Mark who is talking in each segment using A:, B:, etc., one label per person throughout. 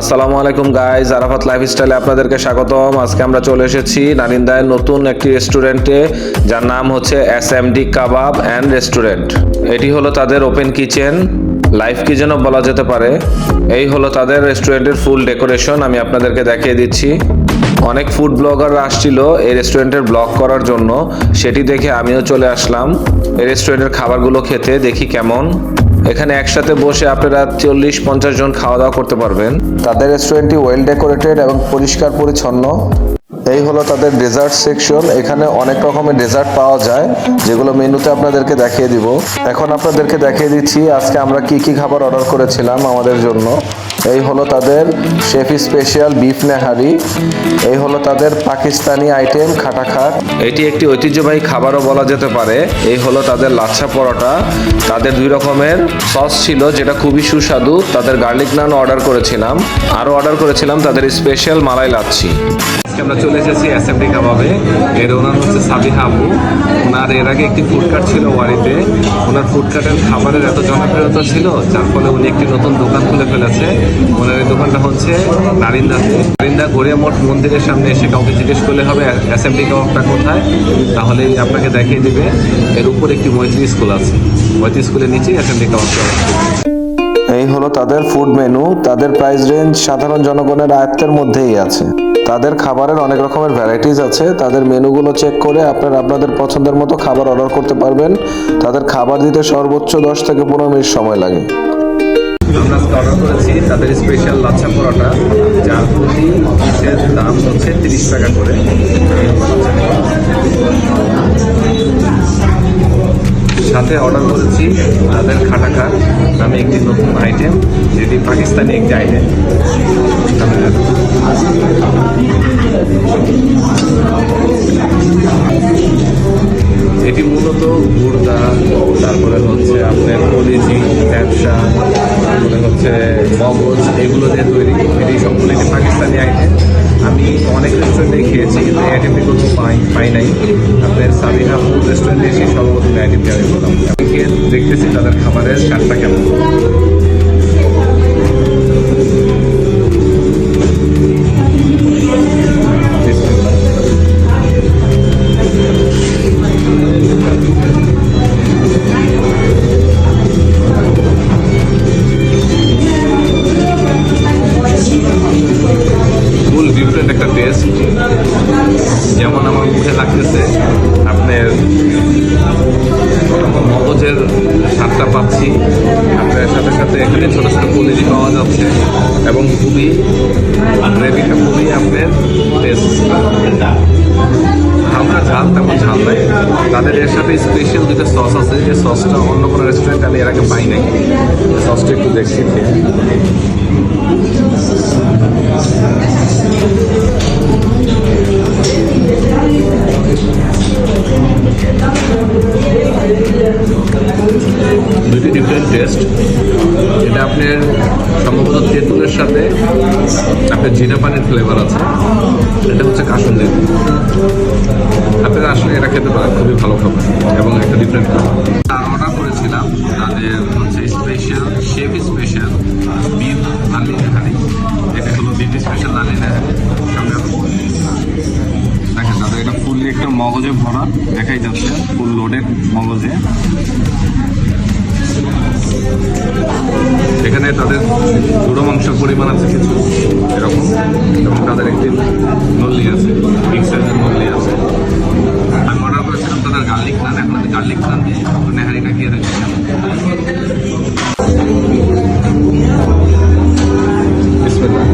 A: আসসালামু আলাইকুম গাইজ আরাফাত লাইফস্টাইলে আপনাদেরকে স্বাগতম। আজকে আমরা চলে এসেছি নারিন্দায় নতুন একটি রেস্টুরেন্টে যার নাম হচ্ছে S M D kebab and restaurant এটি হলো তাদের ওপেন কিচেন লাইফ কিচেনও বলা যেতে পারে। এই হলো তাদের রেস্টুরেন্টের ফুল ডেকোরেশন আমি আপনাদেরকে দেখিয়ে দিচ্ছি। অনেক ফুড ব্লগাররা আসছিল এই রেস্টুরেন্টের ব্লগ করার জন্য। সেটি দেখে আমিও চলে আসলাম। এই রেস্টুরেন্টের খাবারগুলো খেতে দেখি কেমন। এখানে একসাথে বসে আপনারা চল্লিশ, পঞ্চাশ জন খাওয়া দাওয়া করতে পারবেন। তাদের রেস্টুরেন্টটি ওয়েল ডেকোরেটেড এবং পরিষ্কার পরিচ্ছন্ন। এই হলো তাদের ডেজার্ট সেকশন এখানে অনেক রকমের ডেজার্ট পাওয়া যায়, যেগুলো মেনুতে আপনাদেরকে দেখিয়ে দিব। এখন আপনাদেরকে দেখিয়ে দিচ্ছি আজকে আমরা কি কি খাবার অর্ডার করেছিলাম আমাদের জন্য। এই হলো তাদের শেফ স্পেশাল বিফ নেহারি। এই হলো তাদের পাকিস্তানি আইটেম খাটা খাট এটি একটি ঐতিহ্যবাহী খাবারও বলা যেতে পারে। এই হলো তাদের লাচ্ছা পরোটা। তাদের দুই রকমের সস ছিল যেটা খুবই সুস্বাদু। তাদের গার্লিক নান অর্ডার করেছিলাম। আরও অর্ডার করেছিলাম তাদের স্পেশাল মালাই লাচ্ছি। আজকে আমরা চলে এসেছি অ্যাসেম্বলি কাবাবে। এর ওনার হচ্ছে সাবিহা আপু ওনার এর আগে একটি ফুড ফুডকার্ট ছিল ওয়ারিতে। ওনার ফুড ফুডকার্টের খাবারের এত জনপ্রিয়তা ছিল, যার ফলে উনি একটি নতুন দোকান খুলে ফেলেছে। ওনার এই দোকানটা হচ্ছে নারিন্দাতে। নারিন্দা গড়িয়া মঠ মন্দিরের সামনে এসে কাউকে জিজ্ঞেস করলে হবে অ্যাসেম্বলি কাবাবটা কোথায়? তাহলে আপনাকে দেখিয়ে দিবে। এর উপর একটি মৈত্রী স্কুল আছে। মৈত্রী স্কুলের নিচেই অ্যাসেম্বলি কাবাবটা অবস্থিত এই হলো তাদের ফুড মেনু তাদের প্রাইস রেঞ্জ সাধারণ জনগণের আয়ত্তের মধ্যেই আছে। তাদের খাবারের অনেক রকমের ভ্যারাইটিস আছে। তাদের মেনুগুলো চেক করে আপনারা আপনাদের পছন্দের মতো খাবার অর্ডার করতে পারবেন। তাদের খাবার দিতে সর্বোচ্চ দশ থেকে পনেরো মিনিট সময় লাগে। করেছি, তাদের স্পেশাল লাচ্ছা পরোটা, যার প্রতি দাম হচ্ছে তিরিশ টাকা করে। সাথে অর্ডার করেছি, তাদের খাটাখা নামে একটি নতুন আইটেম যেটি পাকিস্তানি একটি আইটেম এটি মূলত গুর্দা তারপরে হচ্ছে আপনার কলিজি, ব্যবসা, তারপরে হচ্ছে মগজ, এগুলো দিয়ে তৈরি। এটি সম্পূর্ণ একটি পাকিস্তানি আইটেম আমি অনেক রেস্টুরেন্টে খেয়েছি, কিন্তু এই আইটেমটি পাই পাই নাই। আপনার সাবিনা ফুড রেস্টুরেন্টে এসে সর্বপ্রথম আইটেমটি আমি বললাম আমি খেয়ে দেখতেছি তাদের খাবারের স্বাদটা কেমন। ছোটো পাওয়া যাচ্ছে। এবং খুবই গ্রেভিটা খুবই আপনার টেস্ট হালকা ঝাল তেমন ঝাল নাই। তাদের এর সাথে স্পেশাল দুটো সস আছে। যে সসটা অন্য কোনো রেস্টুরেন্টে আমি এর আগে পাই নাই। সসটা একটু দেখছি। দুটি ডিফারেন্ট টেস্ট এটা আপনার সম্ভবত তেঁতুলের সাথে আপনার জিরা পানির ফ্লেভার আছে। এটা হচ্ছে কাসুন্দি আপনারা আসলে এটা খেতে পারেন, খুবই ভালো খাবার এবং একটা ডিফারেন্ট খাবার অর্ডার করেছিলাম তাদের হচ্ছে স্পেশাল শেফ স্পেশাল বিফ নালি নেহারি এটা হলো বিফ স্পেশাল সামনে দেখেন তাদের এটা ফুললি একটা মগজে ভরা, দেখাই যাচ্ছে, ফুল লোডেড মগজে। তাদের গুঁড়ো মাংস পরিমাণ আছে কিছু, এরকম। এবং তাদের একটি নল্লি আছে, বিগ সাইজের নল্লি আছে। আমি অর্ডার করেছিলাম তাদের গার্লিক নান, এখন আমি গার্লিক নান দিয়ে নেহারিটা খেয়ে বিসমিল্লাহ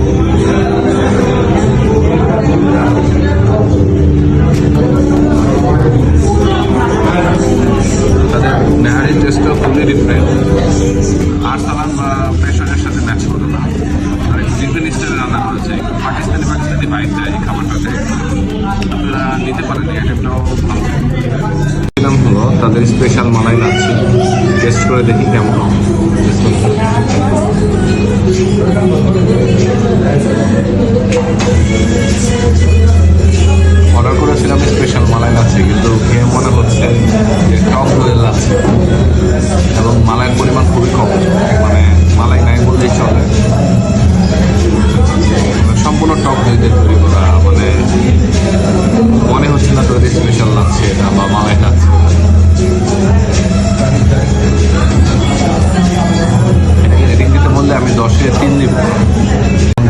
A: তাদের নেহারির টেস্টটা খুবই ডিফারেন্ট আর সালাম বা প্রেশারের সাথে ম্যাচ করবে না আর ডিফারেন্ট স্টাইলে রান্না করেছে পাকিস্তানি পাকিস্তানি যায় এই খাবারটাতে আপনারা নিতে পারেন আইটেমটাও নাম হলো, তাদের স্পেশাল মালাই লাচ্ছি টেস্ট করে দেখি কেমন অর্ডার করেছিলাম স্পেশাল মালাই লাচ্ছি কিন্তু খেয়ে মনে হচ্ছে যে টক দইয়ের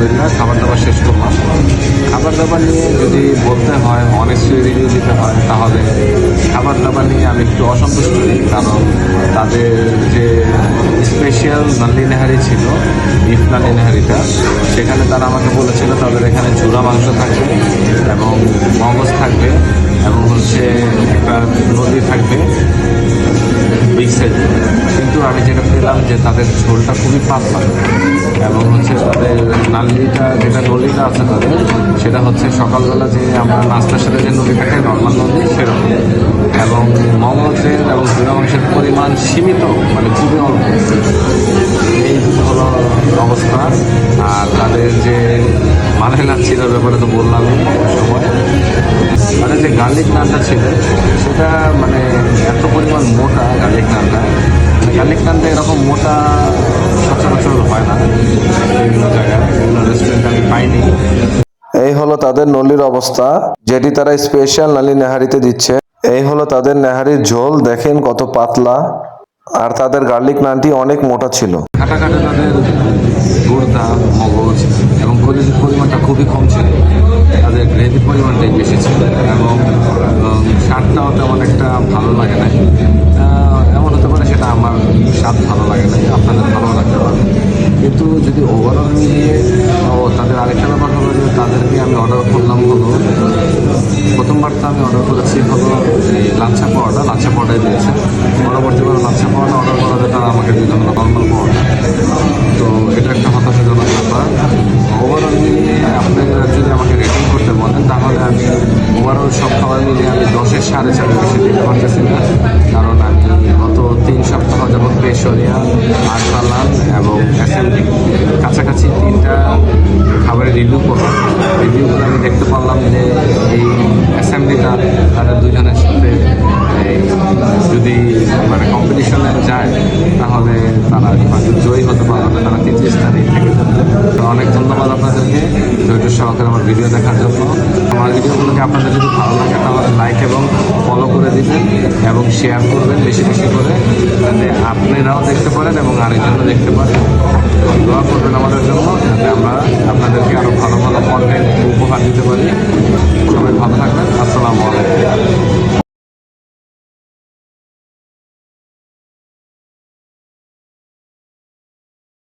B: আলহামদুলিল্লাহ খাবার দাবার শেষ করলাম খাবার দাবার নিয়ে যদি বলতে হয় অনেস্টলি রিভিউ দিতে হয়, তাহলে খাবার দাবার নিয়ে আমি একটু অসন্তুষ্ট কারণ তাদের যে স্পেশাল নাল্লি নেহারি ছিল বিফ নাল্লি নেহারিটা, সেখানে তারা আমাকে বলেছিল, তাদের এখানে চূড়া মাংস থাকবে এবং মগজ থাকবে এবং হচ্ছে একটা নদী থাকবে। বিগ কিন্তু আমি যেটা পেলাম যে তাদের ঝোলটা খুবই পাতলা। এবং হচ্ছে তাদের নালিটা, যেটা নলিটা আছে তাদের, সেটা হচ্ছে সকালবেলা যে আমরা নাস্তার সাথে যে নদী থাকে নর্মাল নদী সেরকম। এবং মগজের এবং জিরা মাংসের পরিমাণ সীমিত মানে খুবই অল্প। এই হলো অবস্থা। আর তাদের যে মালাই লাচ্ছিটার ব্যাপারে তো বললাম সময়। তাদের যে গার্লিক নানটা ছিল, সেটা মানে গার্লিক নানটা গার্লিক নানটা এরকম মোটা সচরাচর হয় না। বিভিন্ন জায়গায় বিভিন্ন রেস্টুরেন্টে আমি পাইনি।
A: এই হলো তাদের নলির অবস্থা যেটি তারা স্পেশাল নালি নেহারিতে দিচ্ছে। এই হলো তাদের নেহারির ঝোল দেখেন কত পাতলা। আর তাদের গার্লিক নানটি অনেক মোটা ছিল।
B: কাটা কাটা তাদের গুড়দা মগজ এবং কলিজির পরিমাণটা খুবই কম ছিল। তাদের গ্রেভির পরিমাণটাই বেশি ছিল এবং স্বাদটাও তেমন একটা ভালো লাগে না স্বাদ ভালো লাগে না আপনাদের ভালো লাগতে পারে। কিন্তু যদি ওভারঅল মিলিয়ে ও তাদের আরেকটা ব্যাপার হলো যে তাদেরকে আমি অর্ডার করলাম হলো, প্রথমবার তো আমি অর্ডার করেছি হলো লাচ্ছা পাওয়াটা লাচ্ছা পাওয়াটাই দিয়েছে। পরবর্তীবার লাচ্ছা পাওয়াটা অর্ডার করাতে তারা আমাকে দিল নর্মাল পাওয়াটা অ্যাসেম্বলি কাছাকাছি তিনটা খাবারের রিভিউ করলাম। রিভিউ করে আমি দেখতে পারলাম যে এই অ্যাসেম্বলিটা তারা দুজনের সাথে যদি মানে কম্পিটিশনে যায়, তাহলে তারা জয়ী হতে পারবে তারা তৃতীয় স্থানে ধন্যবাদ আপনাদেরকে। ধৈর্য সহকারে আমার ভিডিও দেখার জন্য। আমার ভিডিওগুলোকে আপনাদের যদি ভালো লাগে, তাহলে লাইক এবং ফলো করে দিবেন এবং শেয়ার করবেন বেশি বেশি করে, যাতে আপনারাও দেখতে পারেন এবং আরেকজনও দেখতে পারেন।